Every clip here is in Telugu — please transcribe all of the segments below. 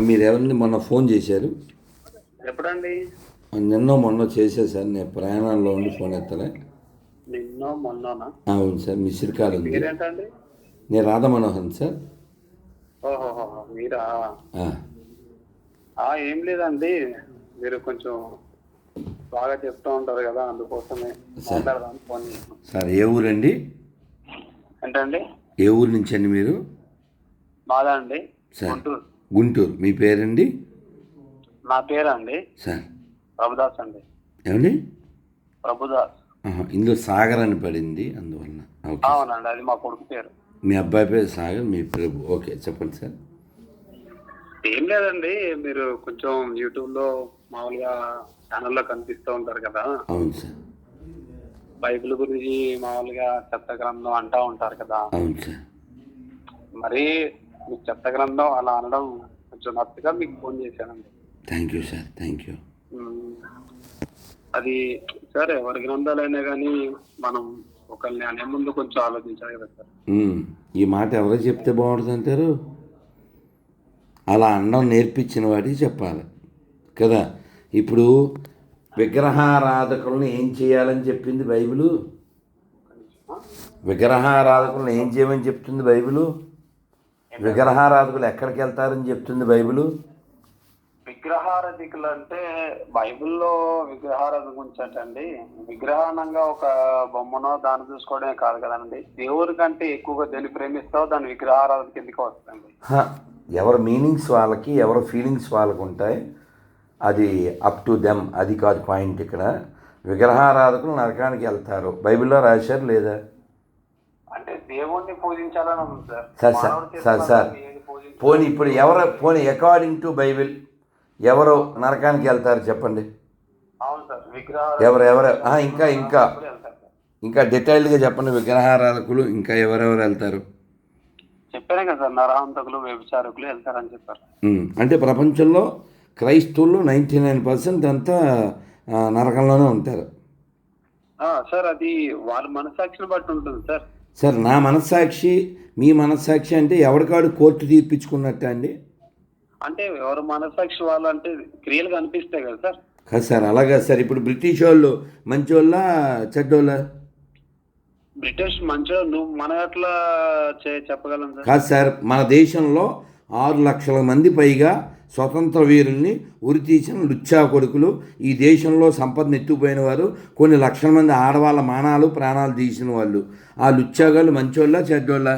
మీరు సార్ ఎవరిని మొన్న ఫోన్ చేశారు? ఎప్పుడండి? నిన్న మొన్న చేసేసారు నేను ప్రయాణంలో ఉండి ఫోన్ ఎత్తలే. నిన్న మొన్ననా? ఆ, అవును సార్ మీ సిరికాలు ఉంది. నేను రాధమనోహన్ సార్. ఓహో మీరా? ఏం లేదండి. మీరు కొంచెం బాగా చెప్తూ ఉంటారు కదా అందుకోసమే మాట్లాడదాం ఫోన్ చేసాం సార్ ఏ ఊరండి? ఏంటండి? ఏ ఊరు నుంచి అండి మీరు? మాదా అండి. సార్ గుంటూరు. గుంటూరు. మీ పేరండి? నా పేరు అండి సార్. ప్రభుదాస్ అండి. ఏమండి? ప్రభుదాస్. ఆహా, ఇందులో సాగర్ అని పడింది అందువలన. ఓకే అవునండి అది మా కొడుకు పేరు. మీ అబ్బాయి పేరు సాగర్ మీ ప్రభు. ఓకే చెప్పండి సార్. ఏం లేదండి మీరు కొంచెం యూట్యూబ్లో మామూలుగా ఛానల్లో కనిపిస్తూ ఉంటారు కదా. అవును సార్. బైబిల్ గురించి మామూలుగా చెత్త గ్రంథం అంటా ఉంటారు కదా. అవును సార్. మరి మీకు చెత్త గ్రంథం అలా అనడం కొంచెం నచ్చగా మీకు ఫోన్ చేశానండి. Thank you sir thank you అది సరే ఎవరి గ్రంథాలైనా కానీ మనం ఒకరిని అనే ముందు కొంచెం ఆలోచించాలి కదా సార్. ఈ మాట ఎవరో చెప్తే బాగుంటుంది అంటారు? అలా అనడం నేర్పించిన వాడికి చెప్పాలి. కదా? ఇప్పుడు విగ్రహారాధకులను ఏం చేయాలని చెప్పింది బైబిలు? విగ్రహారాధకులను ఏం చేయమని చెప్తుంది బైబిలు? విగ్రహారాధకులు ఎక్కడికి వెళ్తారని చెప్తుంది బైబిలు? విగ్రహారధికులు అంటే బైబిల్లో విగ్రహారాధన గురించి అంటే విగ్రహానంగా ఒక బొమ్మనో దాన్ని చూసుకోవడమే కాదు కదండి. దేవుడి కంటే ఎక్కువగా దేని ప్రేమిస్తావో దాని విగ్రహారాధన కిందకి వస్తుంది ఎవరి మీనింగ్స్ వాళ్ళకి ఎవరి ఫీలింగ్స్ వాళ్ళకు ఉంటాయి అది అప్ టు దెమ్ అది కాదు పాయింట్ ఇక్కడ. విగ్రహారాధకులు నరకానికి వెళ్తారు. బైబిల్లో రాశారు లేదా? దేవుణ్ణి పూజించాలని ఉంది సార్. Sir sir sir? పోనీ ఇప్పుడు ఎవరు పోనీ అకార్డింగ్ టు బైబిల్ ఎవరు నరకానికి వెళ్తారు చెప్పండి. అవును సార్ విగ్రహ ఎవరు ఎవరు? ఇంకా ఇంకా. ఇంకా డీటెయిల్డ్గా చెప్పండి విగ్రహారాధకులు ఇంకా ఎవరెవరు వెళ్తారు? చెప్పానే కదా సార్ నరహంతకులు వ్యభిచారకులు వెళ్తారని చెప్పారు. అంటే ప్రపంచంలో క్రైస్తవులు నైంటీ నైన్ పర్సెంట్ అంతా నరకంలోనే ఉంటారు. సార్ అది వాళ్ళ మనసాక్షిని బట్టి ఉంటుంది సార్. సార్ నా మనస్సాక్షి మీ మనస్సాక్షి అంటే ఎవరికాడు కోర్టు తీర్పించుకున్నట్ట అండి? అంటే ఎవరు మనసాక్షి వాళ్ళు అంటే క్రియలు కనిపిస్తాయి కదా సార్. కాదు సార్ అలాగా సార్. ఇప్పుడు బ్రిటిష్ వాళ్ళు మంచోళ్ళ చెడ్డోళ్ళ? బ్రిటిష్ మంచిగా నువ్వు మన ఎట్లా చే- చెప్పగలం సార్. కాదు సార్ మన దేశంలో ఆరు లక్షల మంది పైగా స్వతంత్ర వీరుల్ని ఉరి తీసిన లుచ్చా కొడుకులు ఈ దేశంలో సంపదను ఎత్తుకుపోయిన వారు కొన్ని లక్షల మంది ఆడవాళ్ళ మానాలు ప్రాణాలు తీసిన వాళ్ళు. ఆ లుచ్చాగాళ్ళు మంచోళ్ళ చెడ్డోళ్ళ?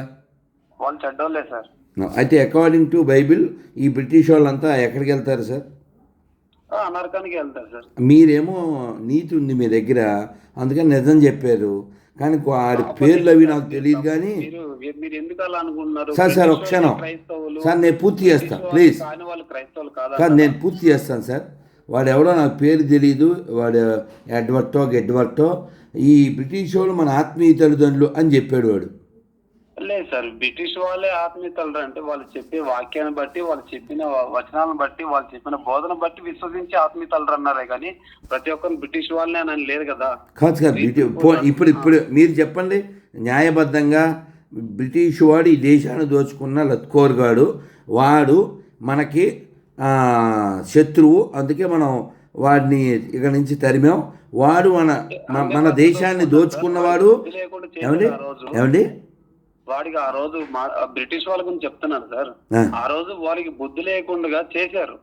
వాళ్ళు చెడ్డోళ్ళే సార్. అయితే అకార్డింగ్ టు బైబిల్ ఈ బ్రిటిష్ వాళ్ళంతా ఎక్కడికి వెళ్తారు సార్? ఆ, అనర్కానికి వెళ్తారు సార్. మీరేమో నీతి ఉంది మీ దగ్గర అందుకని నిజం చెప్పారు. కానీ ఆడి పేర్లు అవి నాకు తెలియదు కానీ సార్ సార్ ఒక క్షణం. వాళ్ళు సార్ నేను పూర్తి చేస్తాను ప్లీజ్. వాళ్ళు వాళ్ళు కాదు నేను పూర్తి చేస్తాను సార్. వాడు ఎవడో నాకు పేరు తెలియదు వాడు ఎడ్వర్టో గెడ్వర్టో. ఈ బ్రిటిష్ వాళ్ళు మన ఆత్మీయ తల్లిదండ్రులు అని చెప్పాడు వాడు. లేదు సార్ బ్రిటిష్ వాళ్ళే ఆత్మీయతలు అంటే వాళ్ళు చెప్పే వాక్యాన్ని బట్టి వాళ్ళు చెప్పిన వచనాలను బట్టి వాళ్ళు చెప్పిన బోధన బట్టి విశ్వసించి ఆత్మీయతలు అన్నారే కానీ ప్రతి ఒక్కరు బ్రిటిష్ వాళ్ళనే అని లేదు కదా. కాదు సార్ ఇప్పుడు ఇప్పుడు మీరు చెప్పండి న్యాయబద్ధంగా బ్రిటిష్ వాడు ఈ దేశాన్ని దోచుకున్న లత్కోర్గాడు వాడు మనకి శత్రువు అందుకే మనం వాడిని ఇక్కడ నుంచి తరిమాం. వాడు మన మన- దేశాన్ని దోచుకున్నవాడు. ఏమండి? ఏమండి? వాడికి ఆ రోజు బ్రిటిష్ వాళ్ళ గురించి చెప్తున్నాను సార్. ఆ, రోజు వారికి బుద్ధి లేకుండా చేశారు.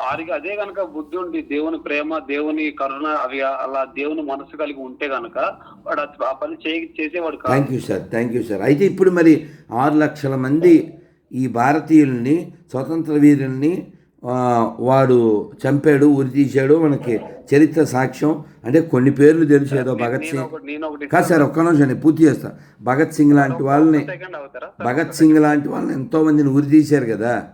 వారికి అదే గనక బుద్ధి ఉండి దేవుని ప్రేమ దేవుని కరుణ అవి అలా దేవుని మనసు కలిగి ఉంటే గనక వాడు ఆ- పని చేసేవాడు thank you sir thank you sir. అయితే ఇప్పుడు మరి ఆరు లక్షల మంది ఈ భారతీయుల్ని స్వతంత్ర వీరుల్ని వాడు చంపాడు ఉరి తీశాడు మనకి చరిత్ర సాక్ష్యం. అంటే కొన్ని పేర్లు తెలుసు ఏదో భగత్ సింగ్. కాదు సార్ ఒక్క నిమిషం నేను పూర్తి చేస్తా. భగత్ సింగ్ లాంటి వాళ్ళని భగత్ సింగ్ లాంటి వాళ్ళని ఎంతో మందిని ఉరి తీశారు కదా.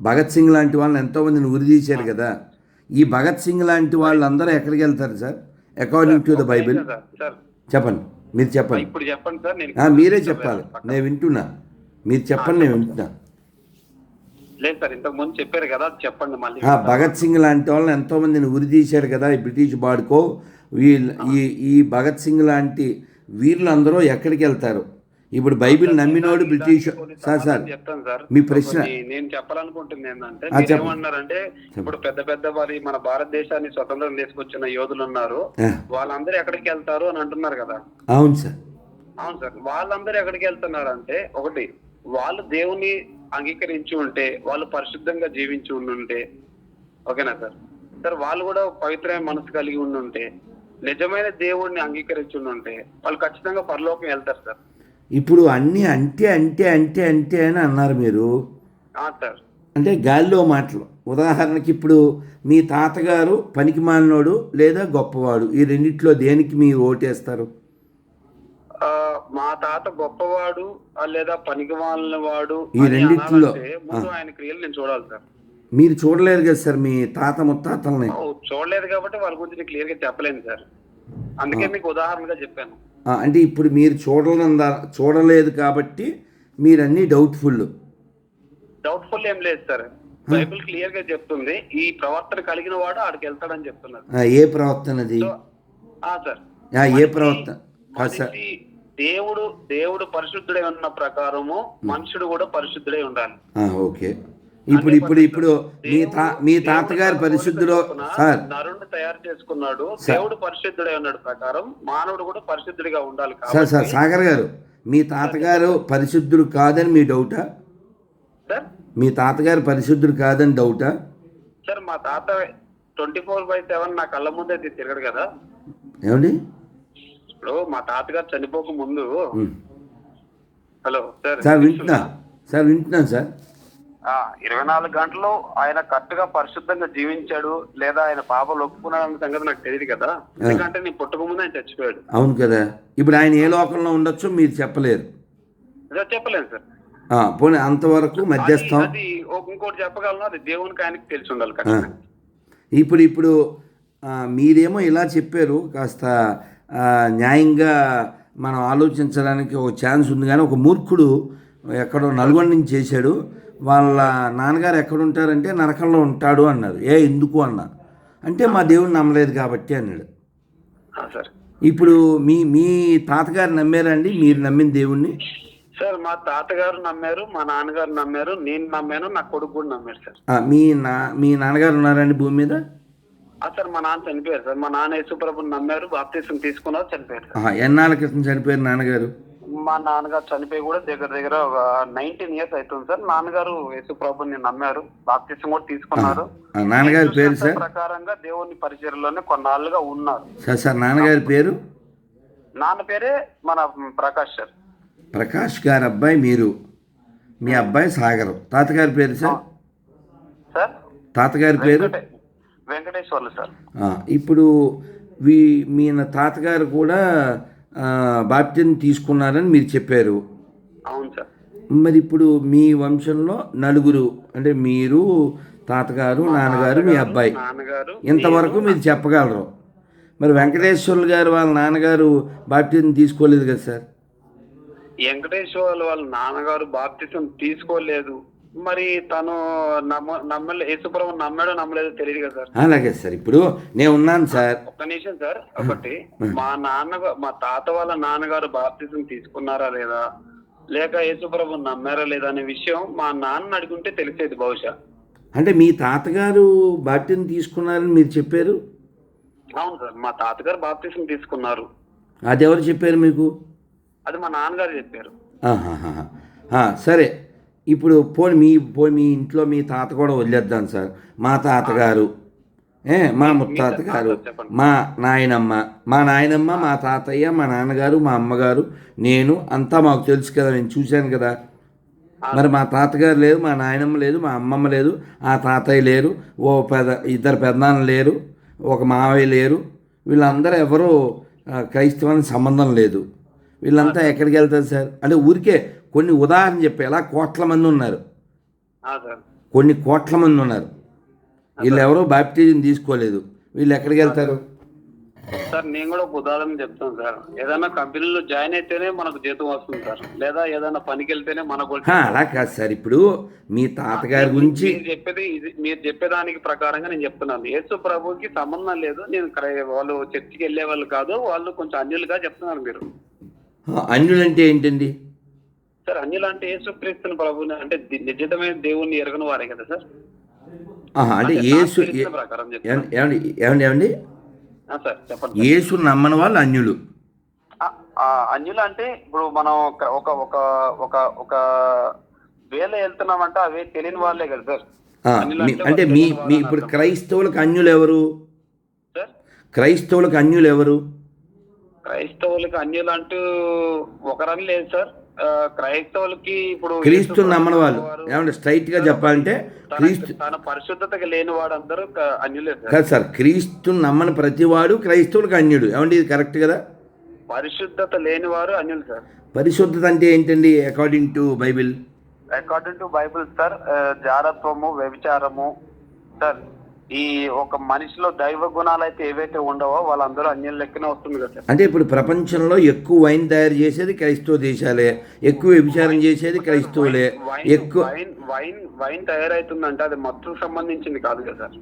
భగత్ సింగ్ లాంటి వాళ్ళని ఎంతో మందిని ఉరి తీశారు కదా. ఈ భగత్ సింగ్ లాంటి వాళ్ళందరూ ఎక్కడికి వెళ్తారు sir? According to the Bible చెప్పండి. మీరు చెప్పండి. మీరే చెప్పాలి. నేను వింటున్నా. మీరు చెప్పండి నేను వింటున్నా. లేదు సార్ ఇంతకు ముందు చెప్పారు కదా చెప్పండి మళ్ళీ. భగత్ సింగ్ లాంటి వాళ్ళని ఎంతో మందిని ఉరి తీశారు కదా ఈ బ్రిటిష్ బాడుకో. వీళ్ళు ఈ ఈ భగత్ సింగ్ లాంటి వీళ్ళందరూ ఎక్కడికి వెళ్తారు? ఇప్పుడు బైబిల్ నమ్మినోడు బ్రిటిష్ సార్ సార్. సమాధానం చెప్తాను సార్. మీ ప్రశ్న. నేను చెప్పాలనుకుంటుంది ఏంటంటే. ఏమన్నారంటే ఇప్పుడు పెద్ద పెద్ద వారి మన భారతదేశాన్ని స్వతంత్రం తీసుకొచ్చిన యోధులు ఉన్నారు. వాళ్ళందరూ ఎక్కడికి వెళ్తారు అని అంటున్నారు కదా. అవును సార్. అవును సార్. వాళ్ళందరూ ఎక్కడికి వెళ్తున్నారు అంటే ఒకటి వాళ్ళు దేవుని అంగీకరించి ఉంటే వాళ్ళు పరిశుద్ధంగా జీవించి ఉండుంటే ఓకేనా సార్? సార్ వాళ్ళు కూడా పవిత్రమైన మనసు కలిగి ఉండుంటే నిజమైన దేవుడిని అంగీకరించి ఉండుంటే వాళ్ళు ఖచ్చితంగా పరలోకం వెళ్తారు సార్. ఇప్పుడు అన్నీ అంటే అంటే అంటే అంటే అని అన్నారు మీరు. ఆ, సార్. అంటే గాలిలో మాటలు. ఉదాహరణకి ఇప్పుడు మీ తాతగారు పనికి మాలినోడు లేదా గొప్పవాడు. ఈ రెండిట్లో దేనికి మీరు ఓటేస్తారు? మా తాత గొప్పవాడు లేదా పనికి వాడు ఈ రెండిట్లో, ముందు ఆయన క్రియలు నేను చూడాలి సార్. మీరు చూడలేరు కదా సార్ మీ తాత ముత్తాతల్ని? చూడలేదు కాబట్టి వాళ్ళ గురించి క్లియర్గా చెప్పలేను సార్. అందుకే మీకు ఉదాహరణగా చెప్పాను. అంటే ఇప్పుడు మీరు చూడలేంద చూడలేదు కాబట్టి మీరన్నీ డౌట్ఫుల్. డౌట్ఫుల్ ఏం లేదు సార్. బైబిల్ క్లియర్గా చెప్తుంది. ఈ ప్రవర్తన కలిగిన వాడు ఆడికి వెళ్తాడని చెప్తున్నారు. ఏ ప్రవర్తనది? సో ఆ సార్. ఏ ప్రవర్తన సార్. దేవుడు దేవుడు పరిశుద్ధుడై ఉన్న ప్రకారము మనుషుడు కూడా పరిశుద్ధుడై ఉండాలి. ఓకే. ఇప్పుడు ఇప్పుడు ఇప్పుడు మీ తా మీ తాతగారు పరిశుద్ధులో సార్. నరుణ్ణి తయారు చేసుకున్నాడు. దేవుడు పరిశుద్ధుడై ఉన్నాడు ప్రకారం మానవుడు కూడా పరిశుద్ధుడిగా ఉండాలి సార్ సార్ సాగర్ గారు మీ తాతగారు పరిశుద్ధుడు కాదని మీ డౌటా? సార్? మీ తాతగారు పరిశుద్ధుడు కాదని డౌటా? సార్ మా తాత ట్వంటీ ఫోర్ బై సెవెన్ నా కళ్ళ ముందే తిరగడు కదా. ఏమండి? ఇప్పుడు మా తాతగారు చనిపోక ముందు. హలో సార్ సార్ వింటున్నా. సార్ వింటున్నాను సార్. ఆ, ఇరవై నాలుగు గంటలు ఆయన కరెక్ట్గా పరిశుద్ధంగా జీవించాడు లేదా ఆయన పాపలు ఒప్పుకున్నాడు అన్న సంగతి నాకు తెలియదు కదా. ఎందుకంటే నీ పుట్టక ముందు ఆయన చచ్చిపోయాడు. అవును కదా. ఇప్పుడు ఆయన ఏ లోకంలో ఉండొచ్చో మీరు చెప్పలేరు. చెప్పలేను సార్. పోనీ అంతవరకు మధ్యస్థం. అది ఇంకోటి చెప్పగలను అది దేవునికి ఆయనకి తెలిసి ఉండాలి ఖచ్చితంగా. ఇప్పుడు ఇప్పుడు మీరేమో ఇలా చెప్పారు కాస్త న్యాయంగా మనం ఆలోచించడానికి ఒక ఛాన్స్ ఉంది కానీ ఒక మూర్ఖుడు ఎక్కడో నల్గొండ నుంచి చేశాడు. వాళ్ళ నాన్నగారు ఎక్కడ ఉంటారంటే నరకంలో ఉంటాడు అన్నారు. ఏ ఎందుకు అన్నా అంటే మా దేవుడు నమ్మలేదు కాబట్టి అన్నాడు. ఇప్పుడు మీ మీ తాతగారు నమ్మారండి? మీరు నమ్మిన దేవుణ్ణి? సార్ మా తాతగారు నమ్మారు మా నాన్నగారు నమ్మారు నేను నమ్మాను నా కొడుకు కూడా నమ్మారు సార్. మీ నా మీ నాన్నగారు ఉన్నారండి భూమి మీద? సార్ మా నాన్న చనిపోయారు సార్. మా నాన్న యేసుప్రభుని నమ్మారు బాప్తీసం తీసుకున్నారు చనిపోయారు సార్. ఆహా, ఎన్నాళ్ళ క్రితం చనిపోయారు నాన్నగారు? మా నాన్నగారు చనిపోయి కూడా దగ్గర దగ్గర ఒక నైన్టీన్ ఇయర్స్ అవుతుంది సార్. నాన్నగారు యేసుప్రభుని నమ్మారు బాప్తీసం కూడా తీసుకున్నారు. ఆ, నాన్నగారి పేరు సార్? ప్రకారంగా దేవుని పరిచయలోనే కొన్నాళ్ళుగా ఉన్నారు. సార్ సార్ నాన్నగారి పేరు? నాన్న పేరే మన ప్రకాష్ సార్. ప్రకాష్ గారి అబ్బాయి మీరు. మీ అబ్బాయి సాగరం. తాతగారి పేరు సార్? సార్? తాతగారి పేరు? వెంకటే- వెంకటేశ్వర్లు సార్. ఇప్పుడు వీ మీ తాతగారు కూడా బాప్టిజం తీసుకున్నారని మీరు చెప్పారు. అవును సార్. మరి ఇప్పుడు మీ వంశంలో నలుగురు అంటే మీరు తాతగారు నాన్నగారు మీ అబ్బాయి. నాన్నగారు ఇంతవరకు మీరు చెప్పగలరు. మరి వెంకటేశ్వర్లు గారు వాళ్ళ నాన్నగారు బాప్టిజం తీసుకోలేదు కదా సార్? వెంకటేశ్వర్లు వాళ్ళ నాన్నగారు బాప్తిసం తీసుకోలేదు. మరి తను నమ్మ నమ్మలే యేసుప్రభు నమ్మాడో నమ్మలేదో తెలియదు కదా సార్. అలాగే సార్ ఇప్పుడు నేను ఉన్నాను సార్. ఒక్క నిమిషం సార్ ఒకటి మా నాన్న మా తాత వాళ్ళ నాన్నగారు బాప్తిజం తీసుకున్నారా లేదా? లేక యేసుప్రభు నమ్మారా లేదా అనే విషయం మా నాన్న అడుగుంటే తెలిసేది బహుశా. అంటే మీ తాతగారు బాప్టిజం తీసుకున్నారని మీరు చెప్పారు? అవును సార్ మా తాతగారు బాప్తిజం తీసుకున్నారు. అది ఎవరు చెప్పారు మీకు? అది మా నాన్నగారు చెప్పారు. సరే. ఇప్పుడు పోనీ మీ పోనీ మీ ఇంట్లో మీ తాత కూడా వదిలేద్దాం సార్. మా తాతగారు. ఏ మా ముత్తాత గారు. మా నాయనమ్మ. మా నాయనమ్మ మా తాతయ్య మా నాన్నగారు మా అమ్మగారు నేను అంతా మాకు తెలుసు కదా నేను చూశాను కదా. మరి మా తాతగారు లేదు మా నాయనమ్మ లేదు మా అమ్మమ్మ లేదు ఆ తాతయ్య లేరు ఓ పెద ఇద్దరు పెద్దనాన్న లేరు ఒక మావయ్య లేరు. వీళ్ళందరూ ఎవరు క్రైస్తవానికి సంబంధం లేదు. వీళ్ళంతా ఎక్కడికి వెళ్తారు సార్? అంటే ఊరికే కొన్ని ఉదాహరణ చెప్పి ఎలా కోట్ల మంది ఉన్నారు. కొన్ని కోట్ల మంది ఉన్నారు. వీళ్ళు ఎవరో బాప్టిజం తీసుకోలేదు. వీళ్ళు ఎక్కడికి వెళ్తారు? సార్ నేను కూడా ఒక ఉదాహరణ చెప్తాను సార్. ఏదైనా కంపెనీలో జాయిన్ అయితేనే మనకు జీతం వస్తుంది సార్. లేదా ఏదైనా పనికి వెళ్తేనే మనకు అలా కాదు సార్. ఇప్పుడు మీ తాతగారి గురించి చెప్పేది ఇది మీరు చెప్పేదానికి ప్రకారంగా నేను చెప్తున్నాను. యేసు ప్రభుకి సంబంధం లేదు. నేను వాళ్ళు చర్చికి వెళ్ళే వాళ్ళు కాదు. వాళ్ళు కొంచెం అన్యులుగా చెప్తున్నారు మీరు. అన్యులంటే ఏంటండి? సార్ అన్యులు అంటే యేసుక్రీస్తుని ప్రభుని అంటే నిజమైన దేవుణ్ణి ఎరగని వారే కదా సార్? అంటే యేసు. ఏమండి ఏమండి ఏమండి సార్ చెప్పండి యేసు నమ్మని వాళ్ళు అన్యులు. అన్యులు అంటే ఇప్పుడు మనం ఒక ఒక ఒక ఒక ఒక వేల వెళ్తున్నామంటే అవే తెలియని వాళ్ళే కదా సార్? అంటే మీ మీ ఇప్పుడు. క్రైస్తవులకు అన్యులు ఎవరు? సార్? క్రైస్తవులకు అన్యులు ఎవరు? క్రైస్తవులకి అన్యులు అంటూ ఒకరని లేదు సార్. క్రైస్తవులకి ఇప్పుడు క్రీస్తు నమ్మని వాళ్ళు. ఏమంటే స్ట్రైట్గా చెప్పాలంటే క్రీస్తు తన పరిశుద్ధతకి లేని వాడందరూ క- అన్యులే సార్. కాదు సార్ క్రీస్తు నమ్మని ప్రతివాడు క్రైస్తవులకు అన్యుడు. ఏమండి ఇది కరెక్ట్ కదా? పరిశుద్ధత లేని వారు అన్యులు సార్. పరిశుద్ధత అంటే ఏంటండి according to Bible according to Bible sir జారత్వము వ్యభిచారము సార్ ఈ ఒక మనిషిలో దైవ గుణాలు అయితే ఏవైతే ఉండవో వాళ్ళందరూ అన్యుల లెక్కనే వస్తుంది కదా అంటే ఇప్పుడు ప్రపంచంలో ఎక్కువ వైన్ తయారు చేసేది క్రైస్తవ దేశాలే ఎక్కువ వ్యభిచారం చేసేది క్రైస్తవులే ఎక్కువ వైన్ వైన్ వైన్ తయారైతుందంటే అది మత్తుకు సంబంధించింది కాదు కదా సార్.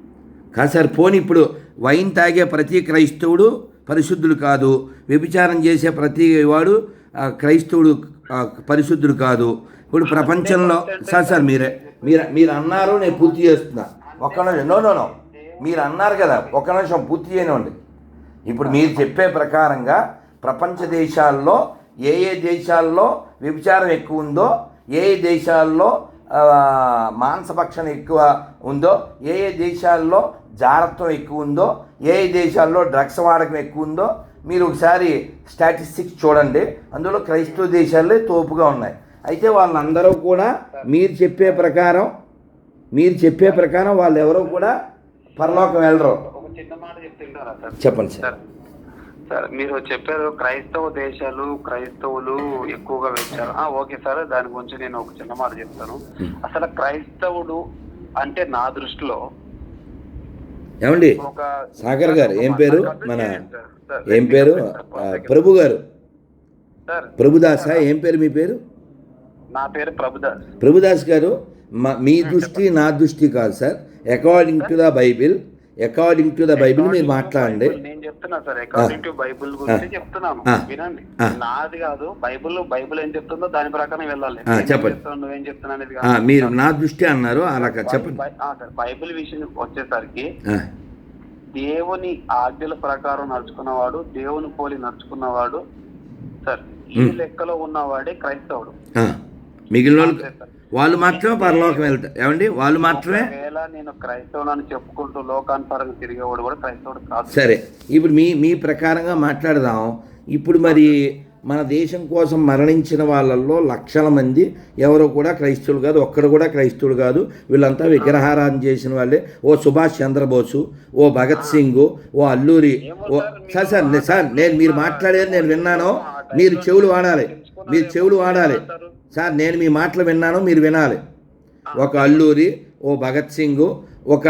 కాదు సార్ పోనీ ఇప్పుడు వైన్ తాగే ప్రతి క్రైస్తవుడు పరిశుద్ధుడు కాదు వ్యభిచారం చేసే ప్రతి వాడు క్రైస్తవుడు పరిశుద్ధుడు కాదు. ఇప్పుడు ప్రపంచంలో సార్ సార్ మీరే మీరు మీరు అన్నారు నేను పూర్తి చేస్తున్నా. ఒక్క నిమిషం. నో నో నో మీరు అన్నారు కదా ఒక్క నిమిషం పూర్తి చేయనివ్వండి. ఇప్పుడు మీరు చెప్పే ప్రకారంగా ప్రపంచ దేశాల్లో ఏ ఏ దేశాల్లో వ్యభిచారం ఎక్కువ ఉందో ఏ ఏ దేశాల్లో మాంసభక్షణ ఎక్కువ ఉందో ఏ ఏ దేశాల్లో జారత్వం ఎక్కువ ఉందో ఏ ఏ దేశాల్లో డ్రగ్స్ వాడకం ఎక్కువ ఉందో మీరు ఒకసారి స్టాటిస్టిక్స్ చూడండి. అందులో క్రైస్తవ దేశాలే తోపుగా ఉన్నాయి. అయితే వాళ్ళందరూ కూడా మీరు చెప్పే ప్రకారం మీరు చెప్పే ప్రకారం వాళ్ళు ఎవరో కూడా పరలోకం వెళ్ళరు. ఒక చిన్న మాట చెప్తుంటారా సార్? చెప్పండి సార్. సార్ మీరు చెప్పారు క్రైస్తవ దేశాలు క్రైస్తవులు ఎక్కువగా వచ్చారు ఓకే సార్ దాని గురించి నేను ఒక చిన్న మాట చెప్తాను. అసలు క్రైస్తవుడు అంటే నా దృష్టిలో ఏమండి? సాగర్ గారు ఏం పేరు? మన ఏం పేరు? ప్రభు గారు సార్ ప్రభుదాసా? ఏం పేరు మీ పేరు? నా పేరు ప్రభుదాస్. ప్రభుదాస్ గారు? మా దృష్టి నా దృష్టి కాదు sir. According to the Bible according to the Bible మీరు మాట్లాడండి. నేను చెప్తున్నా సార్. అకార్డింగ్ టు బైబిల్ గురించి చెప్తున్నాను. వినండి. నాది కాదు బైబిల్ బైబిల్ ఏం చెప్తుందో దాని ప్రకారం వెళ్ళాలి. చెప్పండి. నువ్వేం చెప్తున్నా అనేది. మీరు నా దృష్టి అన్నారు అలా చెప్పండి. బైబిల్ విషయం వచ్చేసరికి దేవుని ఆజ్ఞల ప్రకారం నడుచుకున్నవాడు దేవుని పోలి నడుచుకున్నవాడు సార్ ఈ. లెక్కలో ఉన్నవాడే క్రైస్తవుడు. మిగిలిన వాళ్ళు మాత్రమే పరలోకం వెళ్తారు ఏమండి? వాళ్ళు మాత్రమే నేను చెప్పుకుంటూ లోకానుసారంగా తిరిగేవాడు కూడా క్రైస్తవుడు కాదు. సరే ఇప్పుడు మీ మీ ప్రకారంగా మాట్లాడదాం. ఇప్పుడు మరి మన దేశం కోసం మరణించిన వాళ్ళల్లో లక్షల మంది ఎవరో కూడా క్రైస్తవులు కాదు ఒక్కడు కూడా క్రైస్తవుడు కాదు. వీళ్ళంతా విగ్రహారాధన చేసిన వాళ్ళే. ఓ సుభాష్ చంద్రబోసు ఓ భగత్ సింగ్ ఓ అల్లూరి ఓ సార్ సార్ సార్ నేను మీరు మాట్లాడేది నేను విన్నాను. మీరు చెవులు వాడాలి. మీరు చెవులు వాడాలి. సార్ నేను మీ మాటలు విన్నాను మీరు వినాలి. ఒక అల్లూరి ఓ భగత్ సింగ్ ఒక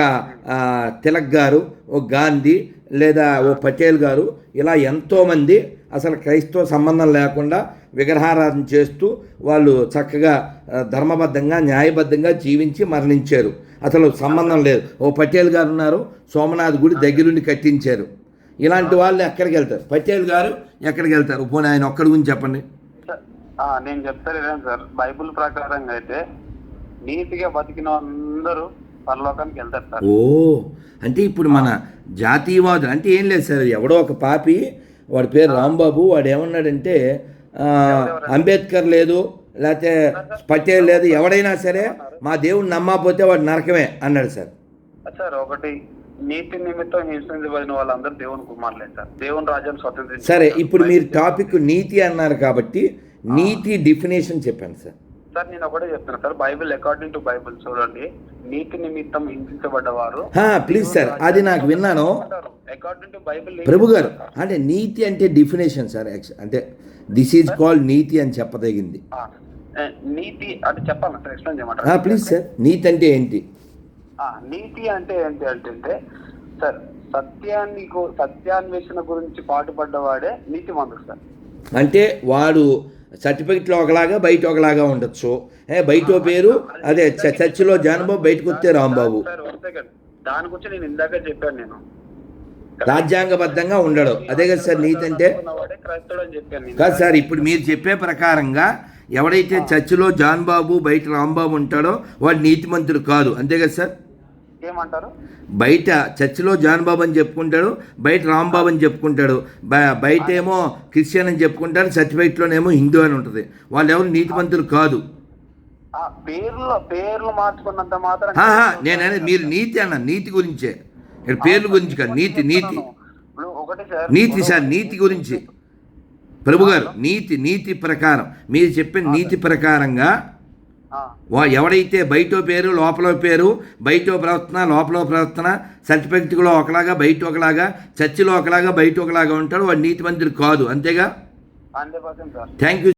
తిలక్ గారు ఓ గాంధీ లేదా ఓ పటేల్ గారు ఇలా ఎంతోమంది అసలు క్రైస్తవ సంబంధం లేకుండా విగ్రహారాధన చేస్తూ వాళ్ళు చక్కగా ధర్మబద్ధంగా న్యాయబద్ధంగా జీవించి మరణించారు. అసలు సంబంధం లేదు. ఓ పటేల్ గారు ఉన్నారు సోమనాథ్ గుడి దగ్గరుండి కట్టించారు. ఇలాంటి వాళ్ళు ఎక్కడికి వెళ్తారు? పటేల్ గారు ఎక్కడికి వెళ్తారు? పోనీ ఆయన ఒక్కడి గురించి చెప్పండి. నేను చెప్తాను సార్. బైబిల్ ప్రకారంగా అయితే నీతిగా బతికిన అందరూ పరలోకానికి వెళ్తారు సార్. ఓ అంటే ఇప్పుడు మన జాతీయవాదులు అంటే ఏం లేదు సార్ ఎవడో ఒక పాపి వాడి పేరు రాంబాబు వాడు ఏమన్నాడంటే ఆ, అంబేద్కర్ లేదు లేకపోతే పటేల్ లేదు ఎవడైనా సరే మా దేవుడిని నమ్మకపోతే వాడు నరకమే అన్నాడు సార్. సార్ ఒకటి నీతి నిమిత్తం హింసించబడిన వాళ్ళందరూ దేవుని కుమారులే సార్. దేవుని రాజ్యం స్వతంత్రించి సరే ఇప్పుడు మీరు టాపిక్ నీతి అన్నారు కాబట్టి నీతి డెఫినేషన్ చెప్పండి సార్ సార్ నేను ఒకటే చెప్తున్నా sir. Bible according to Bible చూడండి నీతి నిమిత్తం హింసించబడ్డవారు. ప్లీజ్ సార్ అది నాకు విన్నాను. అకార్డింగ్ టు బైబిల్ ప్రభు గారు అంటే నీతి అంటే డెఫినేషన్ సార్ అంటే దిస్ ఈజ్ కాల్డ్ నీతి అని చెప్పదగింది. నీతి అంటే చెప్పాలి సార్. ఎక్స్ప్లెయిన్ చేయమంటారా? ప్లీజ్ సార్ నీతి అంటే ఏంటి? నీతి అంటే ఏంటి అంటే సార్ సత్యాన్ని సత్యాన్వేషణ గురించి పాటుపడ్డవాడే నీతిమంతుడు సార్. అంటే వాడు సర్టిఫికెట్లో ఒకలాగా బయట ఒకలాగా ఉండొచ్చు. బయట పేరు అదే చర్చిలో జానబాబు బయటకు వస్తే రాంబాబు. దాని గురించి నేను ఇందాక చెప్పాను నేను. రాజ్యాంగబద్ధంగా ఉండడు. అదే కదా సార్ నీతి నేను. కాదు సార్ ఇప్పుడు మీరు చెప్పే ప్రకారంగా ఎవడైతే చర్చిలో జాన్ బాబు బయట రాంబాబు ఉంటాడో వాడు నీతిమంతుడు కాదు. అంతే కదా సార్? ఏమంటారు? బయట చర్చిలో జాన్ బాబు అని చెప్పుకుంటాడు బయట రాంబాబు అని చెప్పుకుంటాడు బయట ఏమో క్రిస్టియన్ అని చెప్పుకుంటాడు సర్టిఫికేట్లోనేమో హిందూ అని ఉంటుంది. వాళ్ళు ఎవరు నీతిమంతులు కాదు. పేర్లు పేర్లు మార్చుకున్నంత మాత్రం మీరు నీతి అన్న నీతి గురించే. ఇక్కడ పేర్ల గురించి కాదు నీతి నీతి. నీతి సార్ నీతి గురించి. ప్రభు గారు నీతి నీతి ప్రకారం. మీరు చెప్పిన నీతి ప్రకారంగా ఎవడైతే బయట పేరు లోపల పేరు బయట ప్రవర్తన లోపల ప్రవర్తన సర్టిఫికెట్లో ఒకలాగా బయట ఒకలాగా చర్చిలో ఒకలాగా బయట ఒకలాగా ఉంటాడు వాడు నీతి మంత్రి కాదు. అంతేగా? Thank you